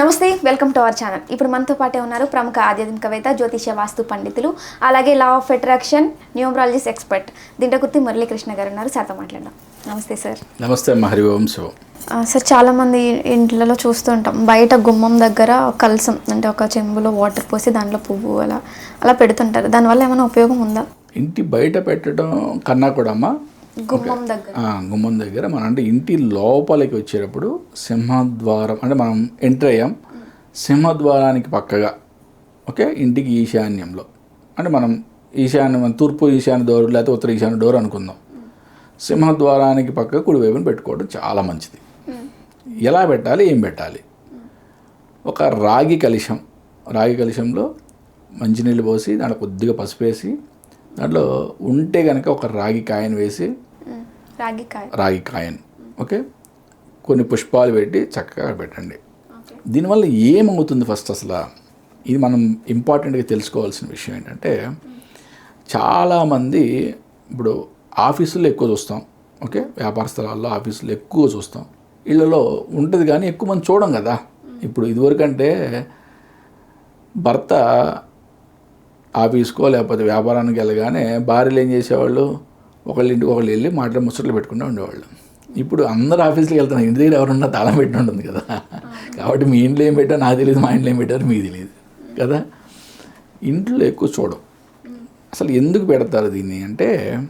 నమస్తే welcome to our channel. ఇప్పుడు మనతో పాటే ఉన్నారు ప్రముఖ ఆధ్యాత్మికవేత్త జ్యోతిష వాస్తు పండితులు అలాగే law of attraction numerologist expert Dintakurthi Muralikrishna garu ఉన్నారు. సార్తో మాట్లాడదాం. నమస్తే సార్ నమస్తే హరి ఓం శివం సార్ చాలామంది ఇంట్లలో చూస్తుంటాం బయట గుమ్మం దగ్గర కలసం అంటే ఒక చెంబులో వాటర్ పోసి దాంట్లో పువ్వు అలా అలా పెడుతుంటారు. దానివల్ల ఏమైనా ఉపయోగం ఉందా? ఇంటి బయట పెట్టడం కన్నా కూడా గుమ్మం దగ్గర. గుమ్మం దగ్గర మనం అంటే ఇంటి లోపలికి వచ్చేటప్పుడు సింహద్వారం అంటే మనం ఎంటర్ అయ్యాం. సింహద్వారానికి పక్కగా ఓకే? ఇంటికి ఈశాన్యంలో. అంటే మనం ఈశాన్యం తూర్పు ఈశాన్య డోర్ లేకపోతే ఉత్తర ఈశాన్య డోర్ అనుకుందాం. సింహద్వారానికి పక్క కుడివైపున పెట్టుకోవడం చాలా మంచిది. ఎలా పెట్టాలి? ఏం పెట్టాలి? ఒక రాగి కలుషం. రాగి కలుషంలో మంచినీళ్ళు పోసి దాంట్లో కొద్దిగా పసుపు వేసి దాంట్లో ఉంటే కనుక ఒక రాగి కాయను వేసి రాగి కాయ రాగి కాయన్. ఓకే? కొన్ని పుష్పాలు పెట్టి చక్కగా పెట్టండి. దీనివల్ల ఏమవుతుంది ఫస్ట్ అసలు? ఇది మనం ఇంపార్టెంట్గా తెలుసుకోవాల్సిన విషయం ఏంటంటే చాలామంది ఇప్పుడు ఆఫీసుల్లో ఎక్కువ చూస్తాం. ఓకే? వ్యాపార స్థలాల్లో ఆఫీసుల్లో ఎక్కువ చూస్తాం. ఇళ్ళలో ఉంటుంది కానీ ఎక్కువ మంది చూడం కదా. ఇప్పుడు ఇదివరకంటే భర్త ఆఫీస్కో లేకపోతే వ్యాపారానికి వెళ్ళగానే భార్యలు ఏం చేసేవాళ్ళు? ఒకళ్ళ ఇంటికి ఒకళ్ళు వెళ్ళి మాట్లాడి ముచ్చట్లు పెట్టుకుంటూ ఉండేవాళ్ళు. ఇప్పుడు అందరు ఆఫీస్కి వెళ్తున్నారు. ఇంటి దగ్గర ఎవరున్నా తాళం పెట్టి ఉంటుంది కదా. కాబట్టి మీ ఇంట్లో ఏం పెట్టారో నాకు తెలియదు మా ఇంట్లో ఏం పెట్టారో మీకు తెలియదు కదా. ఇంట్లో ఎక్కువ చూడం. అసలు ఎందుకు పెడతారు దీన్ని అంటే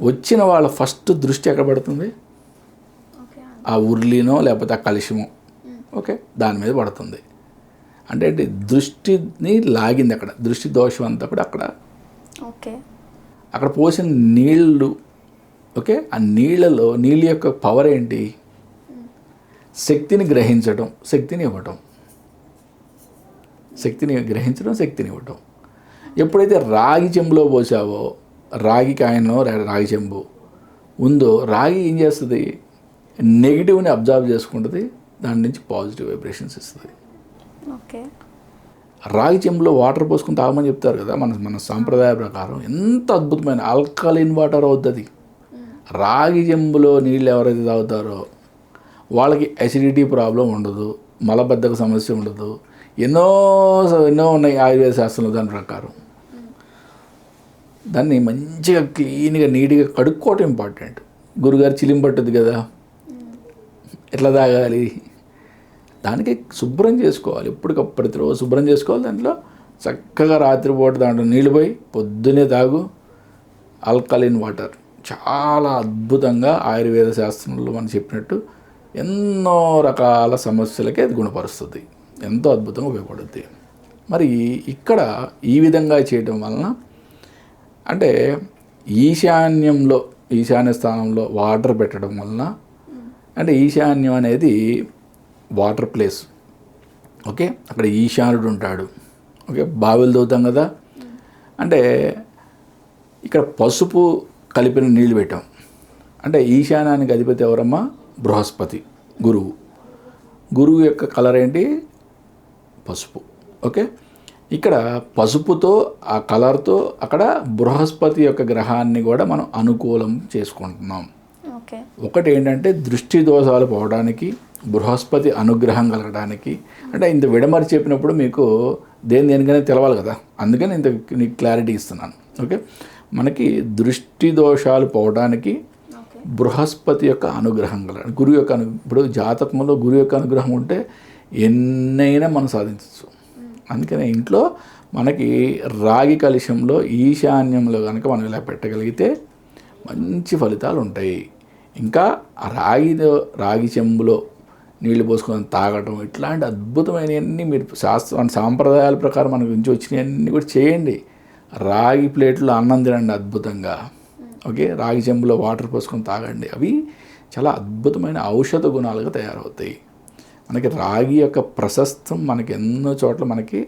వచ్చిన వాళ్ళ ఫస్ట్ దృష్టి ఎక్కడ పడుతుంది? ఆ ఉర్లినో లేకపోతే ఆ కలుషమో. ఓకే? దాని మీద పడుతుంది. అంటే అంటే దృష్టిని లాగింది అక్కడ. దృష్టి దోషం అంతా కూడా అక్కడ. ఓకే. అక్కడ పోసిన నీళ్ళు ఓకే? ఆ నీళ్ళలో నీళ్ళ యొక్క పవర్ ఏంటి? శక్తిని గ్రహించడం శక్తిని ఇవ్వటం. శక్తిని గ్రహించడం శక్తిని ఇవ్వటం. ఎప్పుడైతే రాగి చెంబులో పోసావో రాగి కాయనో రాగి చెంబు ఉందో రాగి ఏం చేస్తుంది? నెగిటివ్ని అబ్జర్వ్ చేసుకుంటుంది దాని నుంచి పాజిటివ్ వైబ్రేషన్స్ ఇస్తుంది. ఓకే. రాగి చెంబులో వాటర్ పోసుకుని తాగమని చెప్తారు కదా మన మన సాంప్రదాయ ప్రకారం. ఎంత అద్భుతమైన ఆల్కలిన్ వాటర్ అవుతుంది రాగి చెంబులో నీళ్ళు ఎవరైతే తాగుతారో వాళ్ళకి అసిడిటీ ప్రాబ్లం ఉండదు మలబద్ధక సమస్య ఉండదు. ఎన్నో ఎన్నో ఉన్నాయి ఆయుర్వేద శాస్త్రంలో దాని ప్రకారం. దాన్ని మంచిగా క్లీన్గా నీట్గా కడుక్కోవటం ఇంపార్టెంట్ గురుగారు చిలిం పట్టుద్ది కదా. ఎట్లా తాగాలి? దానికి శుభ్రం చేసుకోవాలి. ఎప్పటికప్పుడు ప్రతిరోజు శుభ్రం చేసుకోవాలి. దాంట్లో చక్కగా రాత్రిపూట దాంట్లో నీళ్ళు పోయి పొద్దునే తాగు. Alkaline water. చాలా అద్భుతంగా ఆయుర్వేద శాస్త్రంలో మనం చెప్పినట్టు ఎన్నో రకాల సమస్యలకి అది గుణపరుస్తుంది. ఎంతో అద్భుతంగా ఉపయోగపడుద్ది. మరి ఇక్కడ ఈ విధంగా చేయడం వలన అంటే ఈశాన్యంలో ఈశాన్య స్థానంలో వాటర్ పెట్టడం వలన అంటే ఈశాన్యం అనేది వాటర్ ప్లేస్. ఓకే? అక్కడ ఈశానుడు ఉంటాడు. ఓకే? బావిలు తవ్వుతాం కదా? అంటే ఇక్కడ పసుపు కలిపిన నీళ్ళు పెట్టాం. అంటే ఈశాన్యానికి అధిపతి ఎవరమ్మా? బృహస్పతి గురువు. గురువు యొక్క కలర్ ఏంటి? పసుపు. ఓకే? ఇక్కడ పసుపుతో ఆ కలర్తో అక్కడ బృహస్పతి యొక్క గ్రహాన్ని కూడా మనం అనుకూలం చేసుకుంటున్నాం. ఓకే. ఒకటి ఏంటంటే దృష్టి దోషాలు పోవడానికి బృహస్పతి అనుగ్రహం కలగడానికి అంటే ఇంత విడమరి చెప్పినప్పుడు మీకు దేని దేనికైనా తెలవాలి కదా. అందుకని ఇంత నీకు క్లారిటీ ఇస్తున్నాను. ఓకే? మనకి దృష్టి దోషాలు పోవడానికి బృహస్పతి యొక్క అనుగ్రహం కల గురువు యొక్క అను ఇప్పుడు జాతకంలో గురువు యొక్క అనుగ్రహం ఉంటే ఎన్నైనా మనం సాధించవచ్చు అందుకనే ఇంట్లో మనకి రాగి కలుషంలో ఈశాన్యంలో కనుక మనం ఇలా పెట్టగలిగితే మంచి ఫలితాలు ఉంటాయి. ఇంకా ఆ రాగిలో రాగి చెంబులో నీళ్ళు పోసుకొని తాగటం ఇట్లాంటి అద్భుతమైనవన్నీ మీరు శాస్త్ర సాంప్రదాయాల ప్రకారం మన గురించి వచ్చినవన్నీ కూడా చేయండి. రాగి ప్లేట్లో అన్నం తినండి అద్భుతంగా. ఓకే? రాగి చెంబులో వాటర్ పోసుకొని తాగండి. అవి చాలా అద్భుతమైన ఔషధ గుణాలుగా తయారవుతాయి. మనకి రాగి యొక్క ప్రశస్తం మనకి ఎన్నో చోట్ల మనకి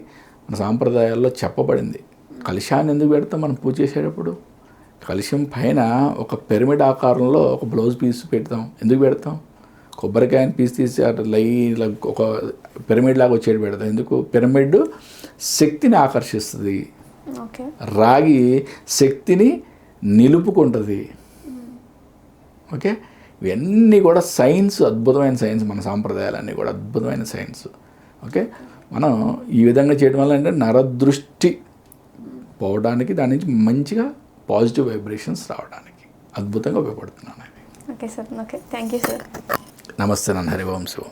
మన సాంప్రదాయాల్లో చెప్పబడింది. కలుషాన్ని ఎందుకు పెడతాం మనం పూజ చేసేటప్పుడు? కలుషం పైన ఒక పిరమిడ్ ఆకారంలో ఒక బ్లౌజ్ పీస్ పెడతాం. ఎందుకు పెడతాం? కొబ్బరికాయని పీస్ తీసి అట్లా లై ఒక పిరమిడ్ లాగా వచ్చేది పెడతాం ఎందుకు? పిరమిడ్ శక్తిని ఆకర్షిస్తుంది. ఓకే. రాగి శక్తిని నిలుపుకుంటుంది. ఓకే? ఇవన్నీ కూడా సైన్స్ అద్భుతమైన సైన్స్ మన సాంప్రదాయాలన్నీ కూడా అద్భుతమైన సైన్స్. ఓకే? మనం ఈ విధంగా చేయడం వల్ల అంటే నరదృష్టి పోవడానికి దాని నుంచి మంచిగా పాజిటివ్ వైబ్రేషన్స్ రావడానికి అద్భుతంగా ఉపయోగపడుతున్నాను okay sir. Okay. Thank you sir. నమస్తే నన్ను హరివంశం.